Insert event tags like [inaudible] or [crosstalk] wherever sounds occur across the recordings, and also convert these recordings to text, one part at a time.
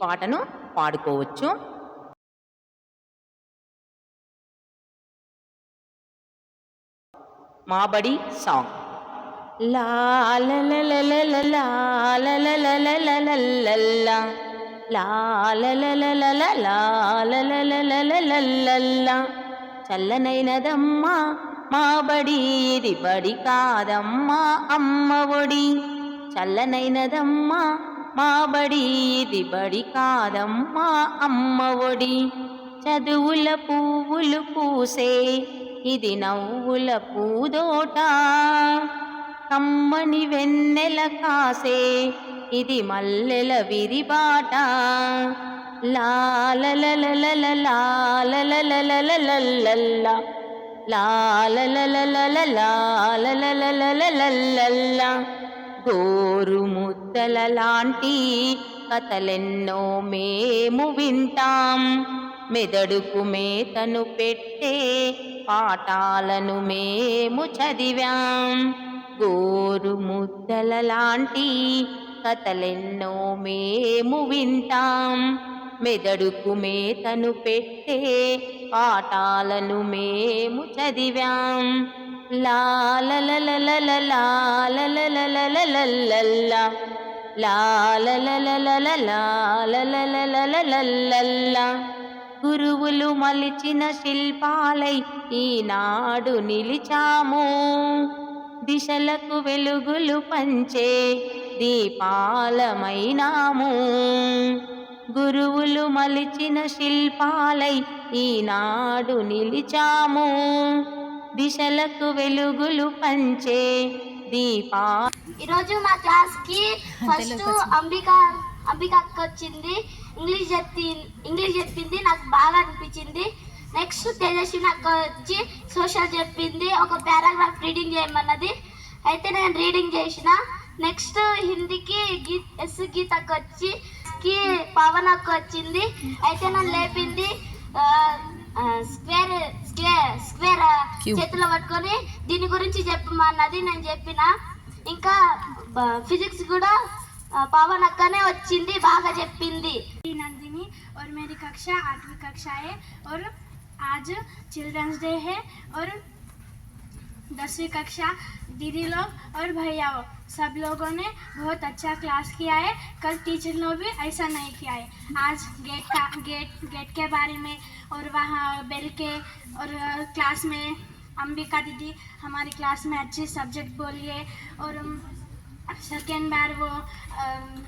పాటను పాడుకోవచ్చు మాబడి సాంగ్ చల్లనైనదమ్మా మాబడి ఇది బడి కాదమ్మా అమ్మ ఒడి చల్లనైనదమ్మా మా బడి ఇది బడి కాదమ్మా అమ్మ ఒడి. చదువుల పువ్వులు పూసే ఇది నవ్వుల పూదోట. కమ్మని వెన్నెల కాసే ఇది మల్లెల విరిబాట. లాలలలలల తోరు ముద్దల లాంటి కథలెన్నో మేము వింటాం. మెదడుకు మేతను పెట్టే పాఠాలను మేము చదివాం. గోరు ముద్దల లాంటి కథలెన్నో మేము వింటాం. మెదడుకు మేతను పెట్టే పాఠాలను మేము చదివాం. గురువులు మలిచిన శిల్పాలై ఈనాడు నిలిచాము దిశలకు వెలుగులు పంచే దీపాలమైనాము గురువులు మలిచిన శిల్పాలై ఈనాడు నిలిచాము దిశలకు వెలుగులు పంచే దీపా. ఈరోజు మా క్లాస్కి [laughs] ఫస్ట్ అంబిక అంబిక అక్క వచ్చింది ఇంగ్లీష్ చెప్పి ఇంగ్లీష్ చెప్పింది నాకు బాగా అనిపించింది. నెక్స్ట్ తేజస్విని అక్క వచ్చి సోషల్ చెప్పింది ఒక పారాగ్రాఫ్ రీడింగ్ చేయమన్నది. అయితే నేను రీడింగ్ చేసిన. నెక్స్ట్ హిందీకి గీత్ ఎస్ గీత అక్క వచ్చి కి పవన్ అక్క వచ్చింది. అయితే నన్ను లేపింది స్క్వేర్ స్క్వేర్ స్క్వేర్ చేతిలో పట్టుకొని దీని గురించి చెప్పమన్నది నేను చెప్పిన ఇంకా ఫిజిక్స్ కూడా ఆ, పవన్ అక్కనే వచ్చింది బాగా చెప్పింది नंदिनी और मेरी कक्षा आठवीं कक्षा है और आज चिल्ड्रंस डे है और दसवीं कक्षा दीदी लोग और भैया लोग, सब लोगों ने बहुत अच्छा क्लास किया है। कल टीचर लोग भी ऐसा नहीं किया है। आज गेट का गेट गेट के बारे में और वहाँ बेल के और क्लास में अंबिका दीदी हमारी क्लास में अच्छे सब्जेक्ट बोलिए और सेकेंड बार वो अम,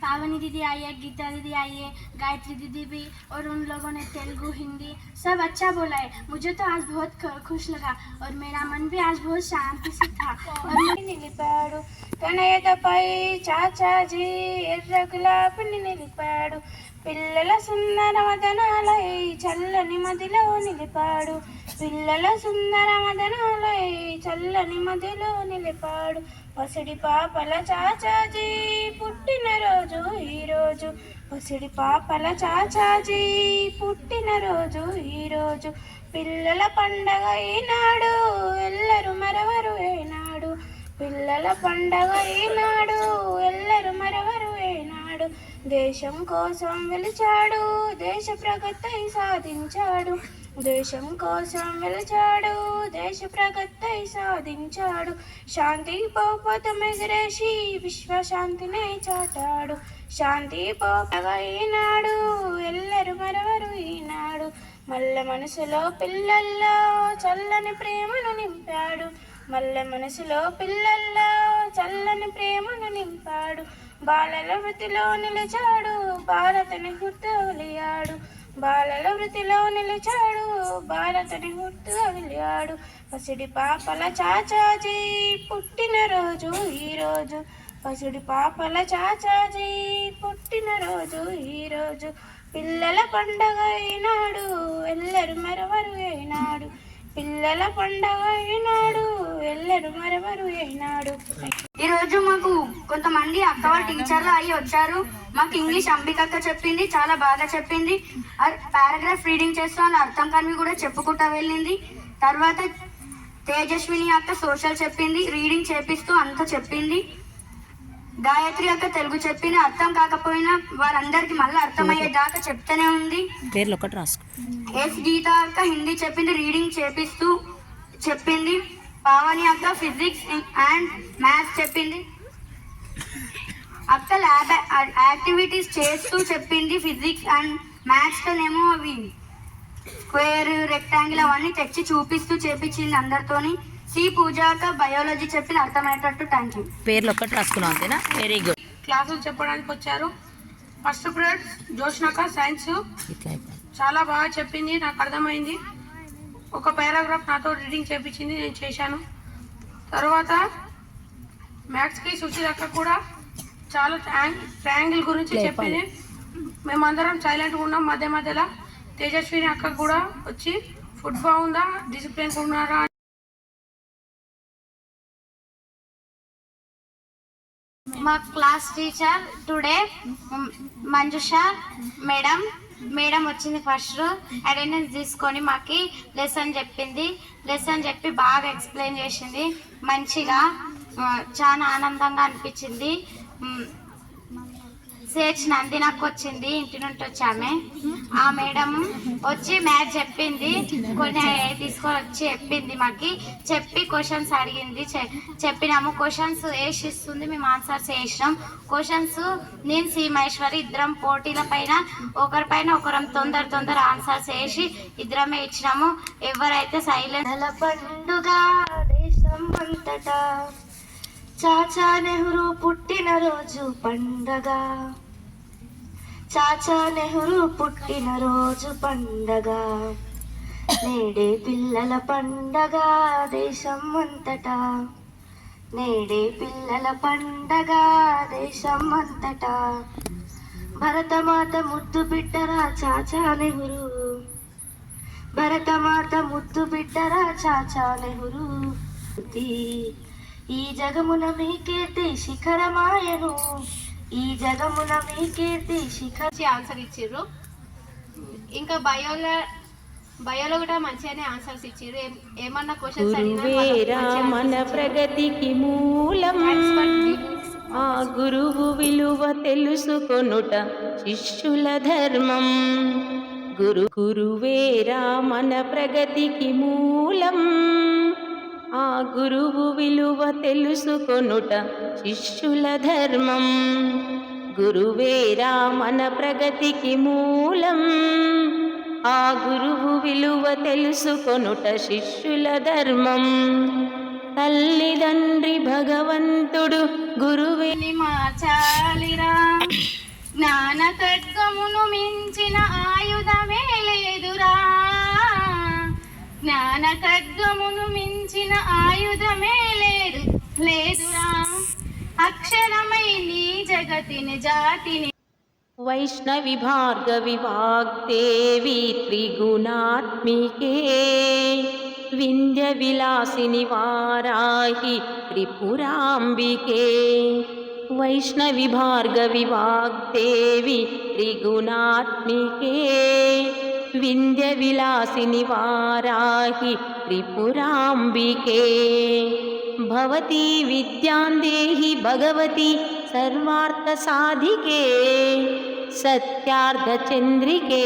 पावनी दीदी आई है गीता दीदी आई है गायत्री दीदी भी और उन लोगों ने तेलुगु हिंदी सब अच्छा बोला है मुझे तो आज बहुत ख- खुश लगा और मेरा मन भी आज बहुत शांति से था और నిలిపాడు తన ఎదపై చాచాజీ ఎర్ర గులాబిని నిలిపాడు పిల్లల సుందర మదనాలై చల్లని మదిలో నిలిపాడు పిల్లల సుందర మదనాలై చల్లని మదిలో నిలిపాడు. పసిడి పాపల చాచాజీ పుట్టినరోజు ఈరోజు పసిడి పాపల చాచాజీ పుట్టినరోజు ఈరోజు పిల్లల పండగ ఈనాడు ఎల్లరు మరవరు ఏనాడు. పిల్లల పండగ ఈనాడు ఎల్లరు మరవరు ఏనాడు. దేశం కోసం వెలిచాడు. దేశ ప్రగతి సాధించాడు. దేశం కోసం వెలిచాడు. దేశ ప్రగతి సాధించాడు. శాంతి పోపతం ఎగిరేసి విశ్వశాంతిని చాటాడు. శాంతి పోపగా ఈనాడు ఎల్లరు మరవరు ఈనాడు. మల్ల మనసులో పిల్లల్లో చల్లని ప్రేమను నింపాడు. మల్ల మనసులో పిల్లల్లో చల్లని ప్రేమను నింపాడు. బాలల వృత్తిలో నిలిచాడు. భారతని గుర్తులియాడు బాలల వృత్తిలో నిలిచాడు. భారతని గుర్తులియాడు పసిడి పాపల చాచాజీ పుట్టినరోజు ఈరోజు పసిడి పాపల చాచాజీ పుట్టినరోజు ఈరోజు పిల్లల పండగ అయినాడు. ఎల్లరు మరవరు అయినాడు పిల్లల పండగ ఏనాడు ఎల్లరు మరవరు ఏనాడు? ఈ రోజు మాకు కొంతమంది అక్క వాళ్ళ టీచర్లు అయ్యి వచ్చారు. మాకు ఇంగ్లీష్ అంబికక్క చెప్పింది చాలా బాగా చెప్పింది. పారాగ్రాఫ్ రీడింగ్ చేస్తూ అని అర్థం కానివి కూడా చెప్పుకుంటా వెళ్ళింది. తర్వాత తేజస్విని అక్క సోషల్ చెప్పింది రీడింగ్ చేపిస్తూ అంతా చెప్పింది. గాయత్రి యొక్క తెలుగు చెప్పిన అర్థం కాకపోయినా వారందరికి మళ్ళీ అర్థమయ్యేదాకా చెప్తూనే ఉంది. పేర్లు ఒకటి రాసుకో. ఎస్ గీత అక్క హిందీ చెప్పింది రీడింగ్ చేపిస్తూ చెప్పింది. పావని అక్క ఫిజిక్స్ అండ్ మ్యాథ్స్ చెప్పింది. అక్క ల్యాబ్ యాక్టివిటీస్ చేస్తూ చెప్పింది ఫిజిక్స్ అండ్ మ్యాథ్స్తోనేమో అవి స్క్వేర్ రెక్టాంగిల్ అవన్నీ తెచ్చి చూపిస్తూ చేపించింది అందరితోని. సి పూజ అక్క బయాలజీ చెప్పిన అర్థమయ్యేటట్టు థ్యాంక్ యూ పేర్లు ఒకటి రాసుకున్నావు అంతేనా? వెరీ గుడ్ క్లాసులు చెప్పడానికి వచ్చారు. First period Joshnaka science. చాలా బాగా చెప్పింది నాకు అర్థమైంది. ఒక పారాగ్రాఫ్ నాతో రీడింగ్ చేపించింది నేను చేశాను. తర్వాత మ్యాథ్స్కి సుశీల్ అక్క కూడా చాలా ట్రయాంగిల్ గురించి చెప్పింది. మేమందరం సైలెంట్గా ఉన్నాం మధ్య మధ్యలో. తేజస్విని అక్క కూడా వచ్చి ఫుడ్ బాగుందా డిసిప్లిన్ ఉన్నారా? మా class teacher today Manjusha madam. Madam వచ్చింది ఫస్ట్ అటెండెన్స్ తీసుకొని మాకి లెసన్ చెప్పింది. లెసన్ చెప్పి బాగా ఎక్స్ప్లెయిన్ చేసింది. మంచిగా చాలా ఆనందంగా అనిపించింది. సేచ్ నందినకు వచ్చింది. ఇంటి నుండి వచ్చామె. ఆ మేడం వచ్చి మ్యాథ్ చెప్పింది. కొన్ని తీసుకొని వచ్చి చెప్పింది మాకి. చెప్పి క్వశ్చన్స్ అడిగింది. చె- చెప్పినాము. క్వశ్చన్స్ వేసిస్తుంది. మేము ఆన్సర్స్ వేసినాం. క్వశ్చన్స్ నేను సి మహేశ్వరి ఇద్దరం పోటీల పైన ఒకరిపైన ఒకరం తొందర తొందర ఆన్సర్స్ వేసి ఇద్దరమే ఇచ్చినాము. ఎవరైతే సైలెంట్ పండుగ దేశం అంతటా చాచా నెహ్రూ పుట్టినరోజు పండగ. చాచా నెహ్రూ పుట్టినరోజు పండగ. నేడే పిల్లల పండగ దేశం అంతటా. నేడే పిల్లల పండగ దేశం అంతటా. భరతమాత ముద్దు బిడ్డరా చాచా నెహ్రూ? భరతమాత ముద్దు బిడ్డరా చాచా నెహ్రూ? ఈ జగమున మీ శిఖరమాయను. ఈ జగమున మీ కీర్తి శిఖర ఆన్సర్ ఇచ్చిర్రు. ఇంకా బయోలో బయోలో కూడా మంచిగానే ఆన్సర్స్ ఇచ్చిర్రు. ఏమన్నా క్వశ్చన్స్ గురువేరా మన ప్రగతికి మూలం. ఆ గురువు విలువ తెలుసుకొనుట శిష్యుల ధర్మం. గురు గురువేరా మన ప్రగతికి మూలం. ఆ గురువు విలువ తెలుసుకొనుట శిష్యుల ధర్మం. గురువేరా మన ప్రగతికి మూలం. ఆ గురువు విలువ తెలుసుకొనుట శిష్యుల ధర్మం. తల్లిదండ్రి భగవంతుడు గురువిని మార్చాలిరా జ్ఞాన ఖడ్గమును మించిన ఆయుధమే లేదు. జ్ఞాన ఖడ్గమును మించిన ఆయుధమే లేదు లేదురా. అక్షరమై నీ జగతిని జాతిని వైష్ణవి భార్గవి వాగ్దేవి త్రిగుణాత్మికే. వింధ్య విలాసిని వారాహి త్రిపురాంబికే. వైష్ణవి భార్గవి వాగ్దేవి త్రిగుణాత్మికే. వింధ్య విలాసిని వారాహి త్రిపురాంబికే భవతి విద్యాం దేహి భగవతి సర్వార్థసాధికే సత్యార్థచంద్రికే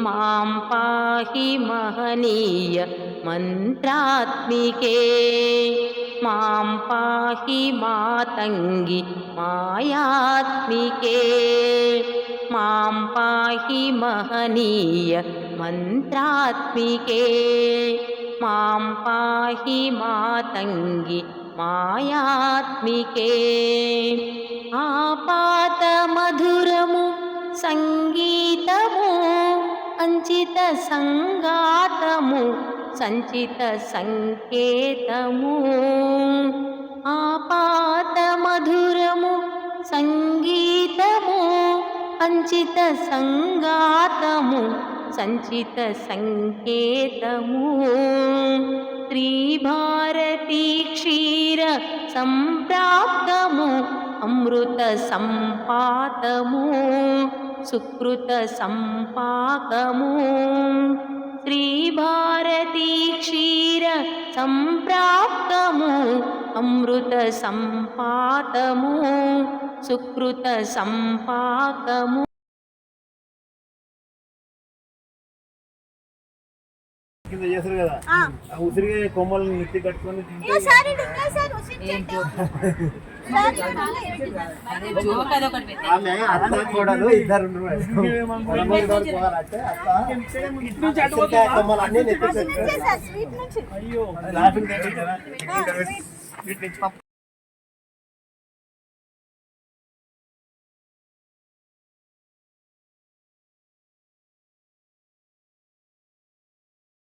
మాం పాహి మహనీయ మంత్రాత్మికే మాం పాహి మాతంగి మాయాత్మికే మాం పాహి మహనీయ మంత్రాత్మికే మాం పాహి మాతంగి మాయాత్మికే ఆపాత మధురము సంగీతము అంచిత సంగాతము సంచిత సంకేతము ఆపాత మధురము సంగీతము సంచిత సంగాతము సంచిత సంకేతము. శ్రీభారతీ క్షీర సంప్రాప్తము అమృత సంపాతము సుకృత సంపాకము శ్రీభారతీ క్షీర సంప్రాప్తము అమృత సంపాతము సుకృత సంపాకము కింద చేస్తారు కదా ఆ ఉసిరిగా కొమ్మలు నెత్తి కట్టుకొని ఇద్దరు కొమ్మలు అన్నీ నెత్తి వీటి నుంచి